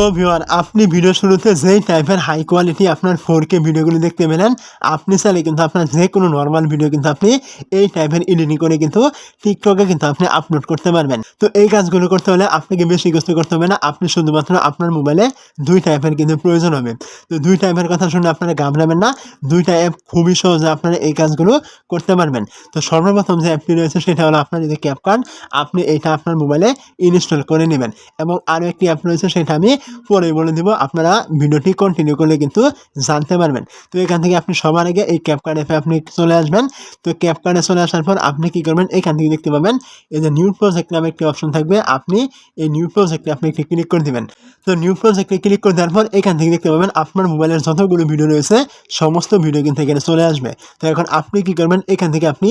তো ভিওয়ার আপনি ভিডিও শুরুতে যেই টাইপের হাই কোয়ালিটি আপনার ফোর কে ভিডিওগুলি দেখতে পেলেন, আপনি চাইলে কিন্তু আপনার যে কোনো নর্মাল ভিডিও কিন্তু আপনি এই টাইপের এডিটিং করে কিন্তু টিকটকে কিন্তু আপনি আপলোড করতে পারবেন। তো এই কাজগুলো করতে হলে আপনাকে বেশি কষ্ট করতে হবে না, আপনি শুধুমাত্র আপনার মোবাইলে দুই টাইপের কিন্তু প্রয়োজন হবে। তো দুই টাইপের কথা শুনে আপনারা ঘাবড়াবেন না, দুইটা অ্যাপ খুবই সহজে আপনারা এই কাজগুলো করতে পারবেন। তো সর্বপ্রথম যে অ্যাপটি রয়েছে সেটা হলো আপনার যদি ক্যাপ কার্ড আপনি এইটা আপনার মোবাইলে ইনস্টল করে নেবেন। এবং আরও একটি অ্যাপ রয়েছে সেটা আমি পরে বলে দিব, আপনারা ভিডিওটি কন্টিনিউ করলে কিন্তু জানতে পারবেন। তো এখান থেকে আপনি সবার আগে এই ক্যাপ কার্ড অ্যাপে আপনি চলে আসবেন। তো ক্যাপ কার্ডে চলে আসার পর আপনি কি করবেন? এখান থেকে দেখতে পাবেন এই যে নিউ প্রজেক্ট নামে একটি অপশন থাকবে। আপনি এই নিউ প্রজেক্টে আপনি একটি ক্লিক করে দিবেন। তো নিউ প্রজেক্টে ক্লিক করে দেওয়ার পর এখান থেকে দেখতে পাবেন আপনার মোবাইলের যতগুলো ভিডিও রয়েছে, সমস্ত ভিডিও কিন্তু এখানে চলে আসবে। তো এখন আপনি কি করবেন? এখান থেকে আপনি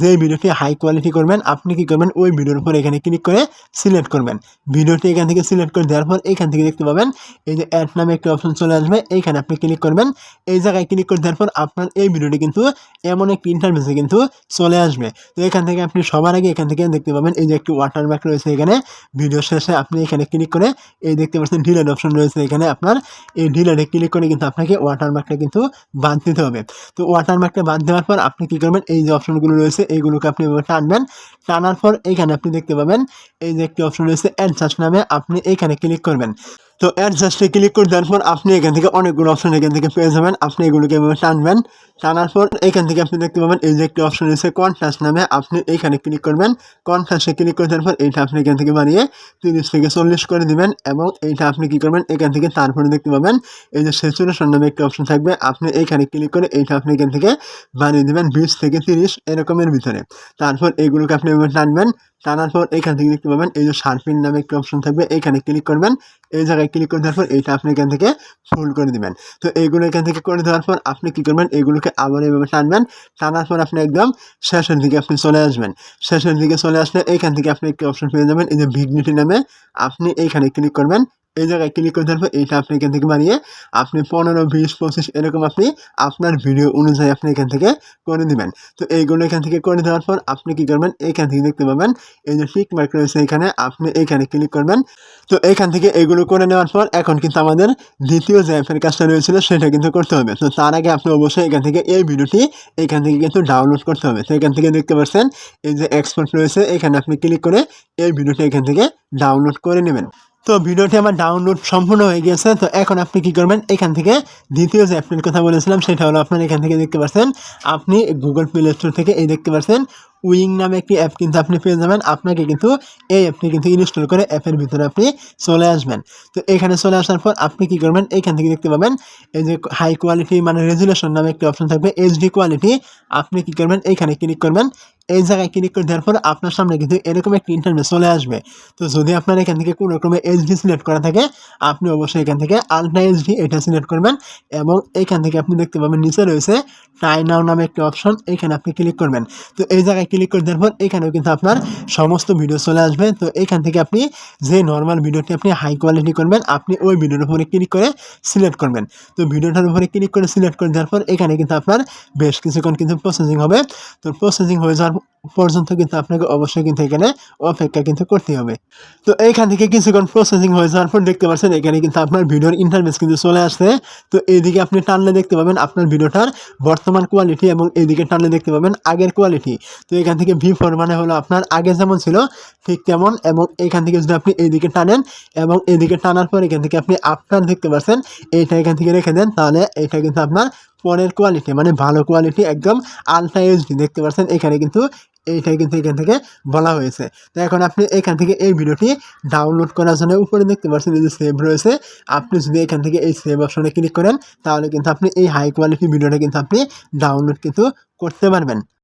যে ভিডিওটি হাই কোয়ালিটি করবেন, আপনি কি করবেন? ওই ভিডিওর উপর এখানে ক্লিক করে সিলেক্ট করবেন। ভিডিওটি এখান থেকে সিলেক্ট করে দেওয়ার পর এখান থেকে দেখতে পাবেন। এই যে অ্যাড নামে একটি অপশন চলে আসবে, এইখানে আপনি ক্লিক করবেন। এই জায়গায় ক্লিক করে দেওয়ার পর আপনার এই ভিডিওটি কিন্তু এমন একটি ইন্টারভিউসে কিন্তু চলে আসবে। তো এখান থেকে আপনি সবার আগে এখান থেকে দেখতে পাবেন, এই যে একটি ওয়াটারমার্ক রয়েছে এখানে। ভিডিও শেষে আপনি এখানে ক্লিক করে, এই দেখতে পাচ্ছেন ডিলেট অপশন রয়েছে এখানে আপনার। এই ডিলেটে ক্লিক করে কিন্তু আপনাকে ওয়াটারমার্কটা কিন্তু বাদ দিতে হবে। তো ওয়াটারমার্কটা বাদ দেওয়ার পর আপনি কী করবেন, এই যে অপশনগুলো রয়েছে, এইগুলোকে আপনি টানবেন। টানার পর এখানে আপনি দেখতে পাবেন, এই যে একটি অপশন রয়েছে অ্যাডজাস্ট নামে আপনি এইখানে ক্লিক করবেন। তো অ্যাডজাস্টে ক্লিক করে দেওয়ার পর আপনি এখান থেকে অনেকগুলো অপশন এখান থেকে পেয়ে যাবেন। আপনি এগুলোকে এভাবে টানবেন। টানার পর এখান থেকে আপনি দেখতে পাবেন এই যে একটি অপশন রয়েছে কনফ্লাস নামে। আপনি এইখানে ক্লিক করবেন। কনফ্লাসে ক্লিক করে দেওয়ার পর এইটা আপনি এখান থেকে বানিয়ে তিরিশ থেকে চল্লিশ করে দিবেন এবং এইটা আপনি কি করবেন? এখান থেকে তারপরে দেখতে পাবেন এই যে সেচুরেশন নামে একটি অপশন থাকবে। আপনি এইখানে ক্লিক করে এইটা আপনি এখান থেকে বানিয়ে দেবেন বিশ থেকে তিরিশ এরকমের ভিতরে। তারপর এইগুলোকে আপনি এভাবে টানবেন। টানার পর এখান থেকে দেখতে পাবেন, এই যে শার্পিন নামে একটি অপশন থাকবে, এখানে ক্লিক করবেন, এই জায়গায় ক্লিক করে দেওয়ার পর এইটা আপনি এখান থেকে ফুল করে দেবেন। তো এইগুলো এখান থেকে করে দেওয়ার পর আপনি কী করবেন এইগুলোকে আবার এইভাবে টানবেন, টানার পর আপনি একদম শেষের দিকে আপনি চলে আসবেন। শেষের দিকে চলে আসলে এইখান থেকে আপনি একটি অপশন পেয়ে যাবেন, এই যে ভিগনিটি নামে, আপনি এইখানে ক্লিক করবেন এই জায়গায় ক্লিক করে পর এইটা আপনি এখান থেকে বানিয়ে আপনি পনেরো, বিশ, পঁচিশ এরকম আপনি আপনার ভিডিও অনুযায়ী আপনি এখান থেকে করে দিবেন। তো এইগুলো এখান থেকে করে দেওয়ার পর আপনি কী করবেন? এইখান থেকে দেখতে পাবেন, এই যে টিক মার্ক রয়েছে এখানে, আপনি এইখানে ক্লিক করবেন। তো এখান থেকে এগুলো করে নেওয়ার পর এখন কিন্তু আমাদের দ্বিতীয় যে অ্যাপের কাজটা রয়েছিল সেটা কিন্তু করতে হবে। তো তার আগে আপনি অবশ্যই এখান থেকে এই ভিডিওটি এখান থেকে কিন্তু ডাউনলোড করতে হবে। তো এখান থেকে দেখতে পাচ্ছেন, এই যে এক্সপোর্ট রয়েছে, এখানে আপনি ক্লিক করে এই ভিডিওটি এখান থেকে ডাউনলোড করে নেবেন। তো ভিডিওটি আমার ডাউনলোড সম্পূর্ণ হয়ে গেছে, তো এখন আপনি কি করবেন? এখান থেকে দ্বিতীয় যে অ্যাপটির কথা বলেছিলাম, সেটা হলো আপনার এখান থেকে দেখতে পাচ্ছেন, আপনি গুগল প্লে স্টোর থেকে এই দেখতে পাচ্ছেন উইং নামে একটি অ্যাপ কিন্তু আপনি পেয়ে যাবেন। আপনাকে কিন্তু এই অ্যাপটি কিন্তু ইনস্টল করে অ্যাপের ভিতরে আপনি চলে আসবেন। তো এখানে চলে আসার পর আপনি কি করবেন? এখান থেকে দেখতে পাবেন, এই যে হাই কোয়ালিটি মানে রেজুলেশন নামে একটি অপশন থাকবে এইচডি কোয়ালিটি আপনি কি করবেন? এখানে ক্লিক করবেন এই জায়গায় ক্লিক করে দেওয়ার পর আপনার সামনে কিন্তু এরকম একটি ইন্টারনেট চলে আসবে। তো যদি আপনার এখান থেকে কোনো রকমের এইচডি সিলেক্ট করা থাকে, আপনি অবশ্যই এখান থেকে আলট্রা এইচডি এটা সিলেক্ট করবেন এবং এখান থেকে আপনি দেখতে পাবেন নিচে রয়েছে ট্রাই নাও নামে একটি অপশন এখানে আপনি ক্লিক করবেন। তো এই জায়গায় ক্লিক করে দেওয়ার পর এখানেও কিন্তু আপনার সমস্ত ভিডিও চলে আসবে। তো এখান থেকে আপনি যে নর্মাল ভিডিওটি আপনি হাই কোয়ালিটি করবেন, আপনি ওই ভিডিওর উপরে ক্লিক করে সিলেক্ট করবেন। তো ভিডিওটার উপরে ক্লিক করে সিলেক্ট করে দেওয়ার পর এখানে কিন্তু আপনার বেশ কিছুক্ষণ কিন্তু প্রসেসিং হবে। তো প্রসেসিং হয়ে যাওয়ার পর্যন্ত কিন্তু আপনাকে অবশ্যই কিন্তু এখানে অপেক্ষা কিন্তু করতে হবে। তো এইখান থেকে কিছুক্ষণ প্রসেসিং হয়ে যাওয়ার পর দেখতে পাচ্ছেন, এখানে কিন্তু আপনার ভিডিওর ইন্টারভেস কিন্তু চলে আসছে। তো এইদিকে আপনি টানলে দেখতে পাবেন আপনার ভিডিওটার বর্তমান কোয়ালিটি এবং এইদিকে টানলে দেখতে পাবেন আগের কোয়ালিটি তো এখান থেকে ভি ফোর মানে হলো আপনার আগে যেমন ছিল, ঠিক তেমন এবং এখান থেকে যদি আপনি এইদিকে টানেন এবং এদিকে টানার পর এখান থেকে আপনি আপনার দেখতে পাচ্ছেন, এইটা এখান থেকে রেখে দেন, তাহলে এটা কিন্তু আপনার পরের কোয়ালিটি মানে ভালো কোয়ালিটি একদম আলট্রা এইচডি দেখতে পাচ্ছেন? এখানে কিন্তু এইটাই কিন্তু এখান থেকে বলা হয়েছে। তো এখন আপনি এখান থেকে এই ভিডিওটি ডাউনলোড করার জন্য উপরে দেখতে পাচ্ছেন যে সেভ রয়েছে। আপনি যদি এখান থেকে এই সেভ অপশনে ক্লিক করেন, তাহলে কিন্তু আপনি এই হাই কোয়ালিটি ভিডিওটা কিন্তু আপনি ডাউনলোড কিন্তু করতে পারবেন।